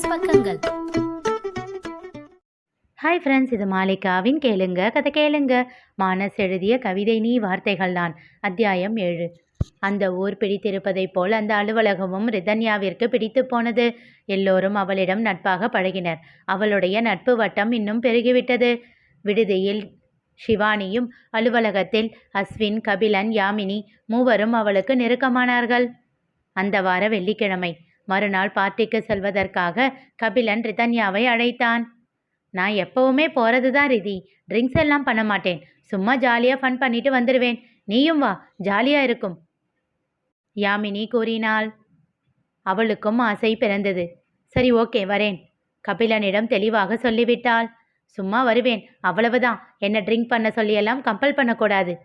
Plus பக்கங்கள். Hi friends இது மாலிகாவின் கேளுங்க கதை கேளுங்க. மானஸ் எழுதிய கவிதை நீ வார்த்தைகள் தான் அத்தியாயம் ஏழு. அந்த ஊர் பிடித்திருப்பதைப் போல் அந்த அலுவலகமும் ரிதன்யாவிற்கு பிடித்து போனது. எல்லோரும் அவளிடம் நட்பாக பழகினர். அவளுடைய நட்பு வட்டம் இன்னும் பெருகிவிட்டது. விடுதியில் ஷிவானியும் அலுவலகத்தில் அஸ்வின் கபிலன் யாமினி மூவரும் அவளுக்கு நெருக்கமானார்கள். அந்த வார வெள்ளிக்கிழமை மறுநாள் பார்ட்டிக்கு செல்வதற்காக கபிலன் ரிதன்யாவை அழைத்தான். நான் எப்பவுமே போகிறது தான் ரிதி. ட்ரிங்க்ஸ் எல்லாம் பண்ண மாட்டேன். சும்மா ஜாலியாக ஃபன் பண்ணிட்டு வந்துடுவேன் நீயும் வா. ஜாலியாக இருக்கும். யாமினி கூறினாள். அவளுக்கும் ஆசை பிறந்தது. சரி ஓகே வரேன். கபிலனிடம் தெளிவாக சொல்லிவிட்டாள். சும்மா வருவேன். அவ்வளவுதான். என்ன ட்ரிங்க் பண்ண சொல்லியெல்லாம் கம்பல் பண்ணக்கூடாது.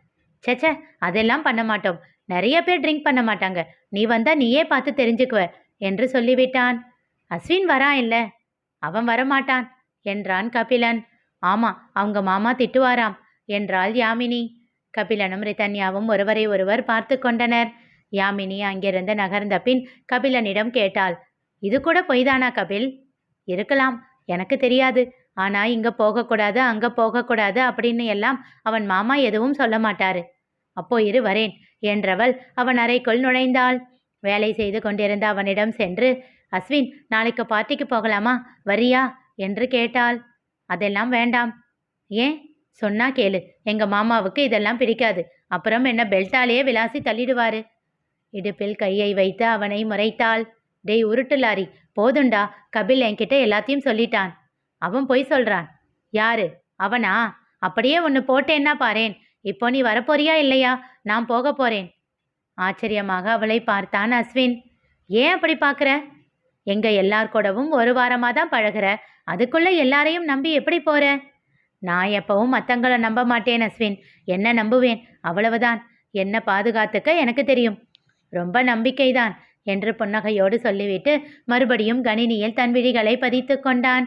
ச்சே. அதெல்லாம் பண்ண மாட்டோம். நிறைய பேர் ட்ரிங்க் பண்ண மாட்டாங்க. நீ வந்தா நீயே பார்த்து தெரிஞ்சுக்குவ. என்று சொல்லிவிட்டான். அஸ்வின் வரான் இல்ல? அவன் வரமாட்டான் என்றான் கபிலன். ஆமா அவங்க மாமா திட்டுவாராம் என்றாள் யாமினி. கபிலனும் ரிதன்யாவும் ஒருவரை ஒருவர் பார்த்து கொண்டனர். யாமினி அங்கிருந்து நகர்ந்த பின் கபிலனிடம் கேட்டாள் இது கூட பொய்தானா கபில்? இருக்கலாம் எனக்கு தெரியாது. ஆனா இங்க போகக்கூடாது அங்க போகக்கூடாது அப்படின்னு எல்லாம் அவன் மாமா எதுவும் சொல்ல மாட்டாரு. அப்போ இரு வரேன் என்றவள் அவன் அறைக்குள் நுழைந்தாள். வேலை செய்து கொண்டிருந்த அவனிடம் சென்று அஸ்வின் நாளைக்கு பார்ட்டிக்கு போகலாமா? வரியா? என்று கேட்டாள். அதெல்லாம் வேண்டாம். ஏன்? சொன்னா கேளு. எங்க மாமாவுக்கு இதெல்லாம் பிடிக்காது. அப்புறம் என்ன பெல்ட்டாலேயே விலாசி தள்ளிடுவாரு. இடுப்பில் கையை வைத்து அவனை முறைத்தாள். டேய் உருட்டு லாரி. போதுண்டா. கபில் என்கிட்ட எல்லாத்தையும் சொல்லிட்டான். அவன் பொய் சொல்றான். யாரு? அவனா. அப்படியே ஒன்று போட்டேன்னா பாரேன். இப்போ நீ வரப்போறியா இல்லையா? நான் போக போறேன். ஆச்சரியமாக அவளை பார்த்தான் அஸ்வின். ஏன் அப்படி பார்க்குற? எங்க எல்லார் கூடவும் ஒரு வாரமாக தான் பழகுற. அதுக்குள்ள எல்லாரையும் நம்பி எப்படி போற? நான் எப்பவும் மற்றவங்கள நம்ப மாட்டேன் அஸ்வின். என்ன நம்புவேன்? அவ்வளவுதான். என்ன பாதுகாத்துக்க எனக்கு தெரியும். ரொம்ப நம்பிக்கைதான் என்று புன்னகையோடு சொல்லிவிட்டு மறுபடியும் கணினியில் தன் விழிகளை பதித்து கொண்டான்.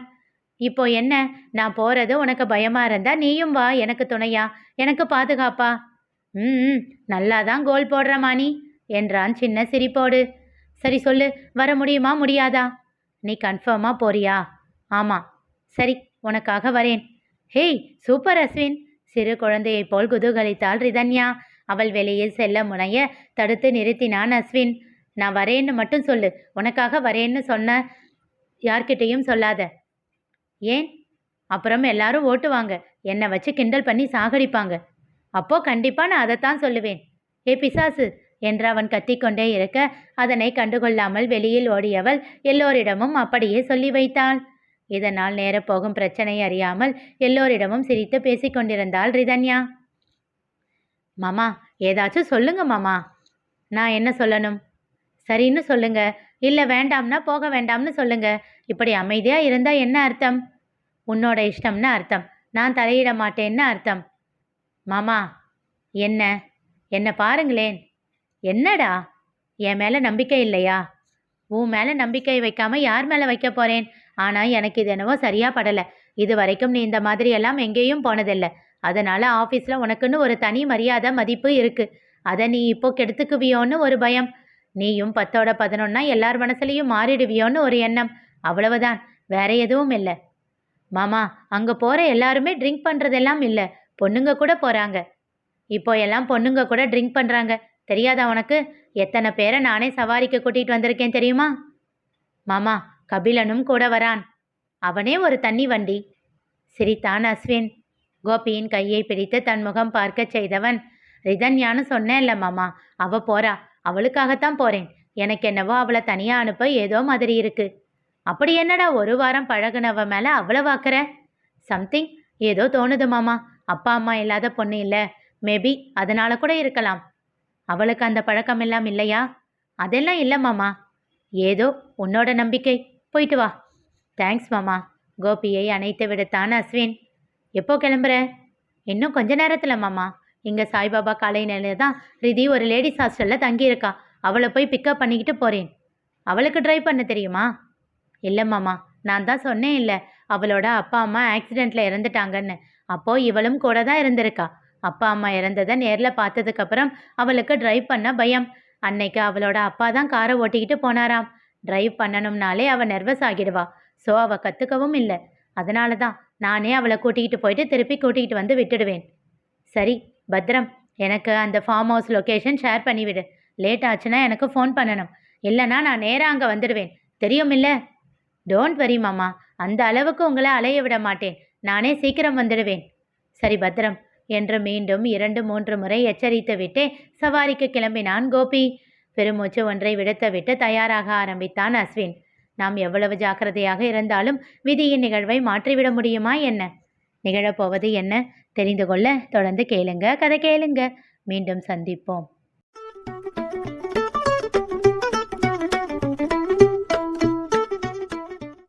இப்போ என்ன? நான் போறது உனக்கு பயமா இருந்தா நீயும் வா. எனக்கு துணையா? எனக்கு பாதுகாப்பா? ம் நல்லா தான் கோல் போடுற மாணி என்றான் சின்ன சிரிப்போடு. சரி சொல்லு வர முடியுமா முடியாதா? நீ கன்ஃபார்மாக போறியா? ஆமாம் சரி உனக்காக வரேன். Hey super Ashwin. சிறு குழந்தையைப் போல் குதூகலித்தாள் ரிதன்யா. அவள் வெளியில் செல்ல முனைய தடுத்து நிறுத்தினான் அஸ்வின். நான் வரேன்னு மட்டும் சொல்லு உனக்காக வரேன்னு சொன்ன யார்கிட்டேயும் சொல்லாத. ஏன்? அப்புறம் எல்லாரும் ஓட்டுவாங்க என்னை வச்சு கிண்டல் பண்ணி சாகடிப்பாங்க. அப்போ கண்டிப்பா நான் அதைத்தான் சொல்லுவேன். ஏ பிசாசு என்று அவன் கத்திக்கொண்டே இருக்க அதனை கண்டுகொள்ளாமல் வெளியில் ஓடியவள் எல்லோரிடமும் அப்படியே சொல்லி வைத்தாள். இதனால் நேரப்போகும் பிரச்சனை அறியாமல் எல்லோரிடமும் சிரித்து பேசிக்கொண்டிருந்தாள் ரிதன்யா. மாமா ஏதாச்சும் சொல்லுங்க மாமா. நான் என்ன சொல்லணும்? சரின்னு சொல்லுங்க. இல்லை வேண்டாம்னா போக வேண்டாம்னு சொல்லுங்க. இப்படி அமைதியாக இருந்தால் என்ன அர்த்தம்? உன்னோட இஷ்டம்னு அர்த்தம். நான் தலையிட மாட்டேன்னு அர்த்தம். மாமா என்ன? என்ன பாருங்களேன். என்னடா? என் மேலே நம்பிக்கை இல்லையா? உன் மேலே நம்பிக்கை வைக்காம யார் மேலே வைக்க போறேன்? ஆனால் எனக்கு இது என்னவோ சரியா படலை. இது வரைக்கும் நீ இந்த மாதிரி எல்லாம் எங்கேயும் போனதில்லை. அதனால ஆஃபீஸில் உனக்குன்னு ஒரு தனி மரியாதை மதிப்பு இருக்கு. அதை நீ இப்போ கெடுத்துக்குவியோன்னு ஒரு பயம். நீயும் பத்தோட பதினொன்னா எல்லார் மனசுலையும் மாறிடுவியோன்னு ஒரு எண்ணம். அவ்வளவுதான். வேற எதுவும் இல்லை. மாமா அங்கே போகிற எல்லாருமே ட்ரிங்க் பண்ணுறதெல்லாம் இல்லை. பொண்ணுங்க கூட போகிறாங்க இப்போ எல்லாம் பொண்ணுங்க கூட ட்ரிங்க் பண்ணுறாங்க தெரியாதா உனக்கு? எத்தனை பேரை நானே சவாரிக்கு கூட்டிகிட்டு வந்திருக்கேன் தெரியுமா? மாமா கபிலனும் கூட வரான். அவனே ஒரு தண்ணி வண்டி. சிரித்தான் அஸ்வின். கோபியின் கையை பிடித்து தன் முகம் பார்க்கச் செய்தவன் ரிதன்யான்னு இல்லை மாமா அவ போறா. அவளுக்காகத்தான் போறேன். எனக்கு என்னவோ அவளை தனியாக அனுப்ப ஏதோ மாதிரி இருக்கு. அப்படி என்னடா ஒரு வாரம் பழகுனவ மேல அவ்வளவாக்குற சம்திங் ஏதோ தோணுது மாமா. அப்பா அம்மா இல்லாத பொண்ணு இல்லை. மேபி அதனால கூட இருக்கலாம். அவளுக்கு அந்த பழக்கம் எல்லாம் இல்லையா? அதெல்லாம் இல்லை மாமா. ஏதோ உன்னோட நம்பிக்கை. போயிட்டு வா. தேங்க்ஸ் மாமா. கோபியை அணைத்து விடுத்தான் அஸ்வின். எப்போ கிளம்புற? இன்னும் கொஞ்ச நேரத்தில் மாமா. இங்கே சாய்பாபா காலையில தான் ரிதி ஒரு லேடிஸ் ஹாஸ்டலில் தங்கியிருக்கா. அவளை போய் பிக்கப் பண்ணிக்கிட்டு போகிறேன் அவளுக்கு ட்ரைவ் பண்ண தெரியுமா? இல்லை மாமா. நான் தான் சொன்னேன் இல்லை. அவளோட அப்பா அம்மா ஆக்சிடெண்ட்டில் இறந்துட்டாங்கன்னு. அப்போது இவளும் கூட தான் இருந்திருக்கா. அப்பா அம்மா இறந்ததை நேரில் பார்த்ததுக்கப்புறம் அவளுக்கு ட்ரைவ் பண்ண பயம். அன்னைக்கு அவளோட அப்பா தான் காரை ஓட்டிக்கிட்டு போனாராம். ட்ரைவ் பண்ணணும்னாலே அவள் நர்வஸ் ஆகிடுவா. ஸோ அவள் கற்றுக்கவும் இல்லை. அதனால தான் நானே அவளை கூட்டிகிட்டு போயிட்டு திருப்பி கூட்டிகிட்டு வந்து விட்டுடுவேன். சரி பத்ரம் எனக்கு அந்த ஃபார்ம் ஹவுஸ் லொக்கேஷன் ஷேர் பண்ணிவிடு. லேட் ஆச்சுன்னா எனக்கு ஃபோன் பண்ணணும். இல்லைன்னா நான் நேராக அங்கே வந்துடுவேன். தெரியுமில்ல? டோன்ட் வரி மாமா. அந்த அளவுக்கு உங்களை அலைய விட மாட்டேன். நானே சீக்கிரம் வந்துடுவேன். சரி பத்ரம். என்று மீண்டும் இரண்டு மூன்று முறை எச்சரித்து விட்டே சவாரிக்கு கிளம்பினான் கோபி. பெருமூச்சு ஒன்றை விடுத்துவிட்டு தயாராக ஆரம்பித்தான் அஸ்வின். நாம் எவ்வளவு ஜாக்கிரதையாக இருந்தாலும் விதியின் நிகழ்வை மாற்றிவிட முடியுமா என்ன? நிகழப்போவது என்ன? தெரிந்து கொள்ள தொடர்ந்து கேளுங்க கதை கேளுங்க. மீண்டும் சந்திப்போம்.